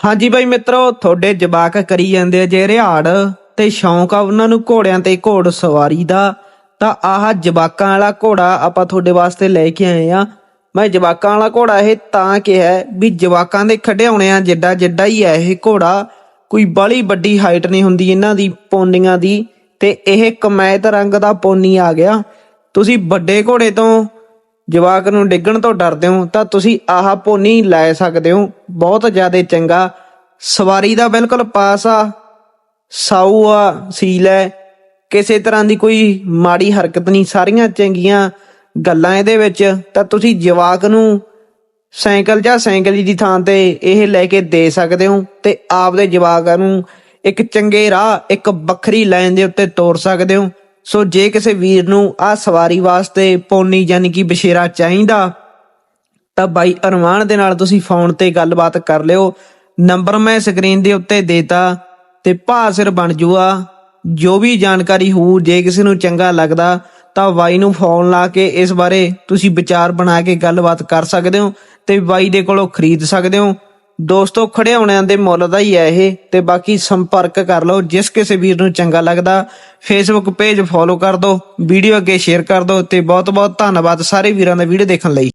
ਹਾਂਜੀ ਬਾਈ ਮਿੱਤਰੋ, ਤੁਹਾਡੇ ਜਵਾਕ ਕਰੀ ਜਾਂਦੇ ਆ ਜੇ ਰਿਹਾੜ, ਤੇ ਸ਼ੌਂਕ ਆ ਉਹਨਾਂ ਨੂੰ ਘੋੜਿਆਂ ਤੇ ਘੋੜ ਸਵਾਰੀ ਦਾ। ਤਾਂ ਆਹ ਜਵਾਕਾਂ ਵਾਲਾ ਘੋੜਾ ਆਪਾਂ ਤੁਹਾਡੇ ਵਾਸਤੇ ਲੈ ਕੇ ਆਏ ਆ। ਮੈਂ ਜਵਾਕਾਂ ਵਾਲਾ ਘੋੜਾ ਇਹ ਤਾਂ ਕਿਹਾ ਵੀ ਜਵਾਕਾਂ ਦੇ ਖਡਿਆਉਣੇ ਆ ਜਿੱਡਾ ਜਿੱਡਾ ਹੀ ਹੈ ਇਹ ਘੋੜਾ। ਕੋਈ ਬਾਲੀ ਵੱਡੀ ਹਾਈਟ ਨਹੀਂ ਹੁੰਦੀ ਇਹਨਾਂ ਦੀ ਪੌਨੀਆਂ ਦੀ, ਤੇ ਇਹ ਕਮੈਤ ਰੰਗ ਦਾ ਪੌਨੀ ਆ ਗਿਆ। ਤੁਸੀਂ ਵੱਡੇ ਘੋੜੇ ਤੋਂ ਜਵਾਕ ਨੂੰ ਡਿੱਗਣ ਤੋਂ ਡਰਦੇ ਹੋ, ਤਾਂ ਤੁਸੀਂ ਆਹ ਪੋਨੀ ਲੈ ਸਕਦੇ ਹੋ। ਬਹੁਤ ਜ਼ਿਆਦਾ ਚੰਗਾ। ਸਵਾਰੀ ਦਾ ਬਿਲਕੁਲ ਪਾਸ ਆ। ਸਾਊ ਆ, ਸੀਲ ਹੈ ਕਿਸੇ ਤਰ੍ਹਾਂ ਦੀ ਕੋਈ ਮਾੜੀ ਹਰਕਤ ਨਹੀਂ। ਸਾਰੀਆਂ ਚੰਗੀਆਂ ਗੱਲਾਂ ਇਹਦੇ ਵਿੱਚ। ਤਾਂ ਤੁਸੀਂ ਜਵਾਕ ਨੂੰ ਸਾਈਕਲ ਜਾਂ ਸਾਈਕਲ ਦੀ ਥਾਂ ਤੇ ਇਹ ਲੈ ਕੇ ਦੇ ਸਕਦੇ ਹੋ ਤੇ ਆਪਦੇ ਜਵਾਕਾਂ ਨੂੰ ਇੱਕ ਚੰਗੇ ਰਾਹ, ਇੱਕ ਵੱਖਰੀ ਲਾਈਨ ਦੇ ਉੱਤੇ ਤੋਰ ਸਕਦੇ ਹੋ। ਸੋ ਜੇ ਕਿਸੇ ਵੀਰ ਨੂੰ ਆ ਸਵਾਰੀ ਵਾਸਤੇ ਪੌਣੀ ਯਾਨੀ ਕਿ ਬਸ਼ੇਰਾ ਚਾਹੀਦਾ, ਤਾਂ ਬਾਈ ਅਰਮਾਨ ਦੇ ਨਾਲ ਤੁਸੀਂ ਫੋਨ ਤੇ ਗੱਲਬਾਤ ਕਰ ਲਿਓ। ਨੰਬਰ ਮੈਂ ਸਕਰੀਨ ਦੇ ਉੱਤੇ ਦੇਤਾ ਤੇ ਭਾ ਸਿਰ ਬਣ ਜੂਆ। ਜੋ ਵੀ ਜਾਣਕਾਰੀ ਹੋਊ ਜੇ ਕਿਸੇ ਨੂੰ ਚੰਗਾ ਲੱਗਦਾ, ਤਾਂ ਬਾਈ ਨੂੰ ਫੋਨ ਲਾ ਕੇ ਇਸ ਬਾਰੇ ਤੁਸੀਂ ਵਿਚਾਰ ਬਣਾ ਕੇ ਗੱਲਬਾਤ ਕਰ ਸਕਦੇ ਹੋ ਤੇ ਬਾਈ ਦੇ ਕੋਲੋਂ ਖਰੀਦ ਸਕਦੇ ਹੋ। ਦੋਸਤੋ ਖੜਿਆਉਣਿਆਂ ਦੇ ਮੁੱਲ ਦਾ ਹੀ ਹੈ ਇਹ, ਤੇ ਬਾਕੀ ਸੰਪਰਕ ਕਰ ਲਓ, ਜਿਸ ਕਿਸੇ ਵੀਰ ਨੂੰ ਚੰਗਾ ਲੱਗਦਾ ਫੇਸਬੁੱਕ ਪੇਜ ਫੋਲੋ ਕਰ ਦਿਓ ਵੀਡੀਓ ਅੱਗੇ ਸ਼ੇਅਰ ਕਰ ਦਿਓ ਤੇ ਬਹੁਤ ਬਹੁਤ ਧੰਨਵਾਦ ਸਾਰੇ ਵੀਰਾਂ ਦਾ ਵੀਡੀਓ ਦੇਖਣ ਲਈ।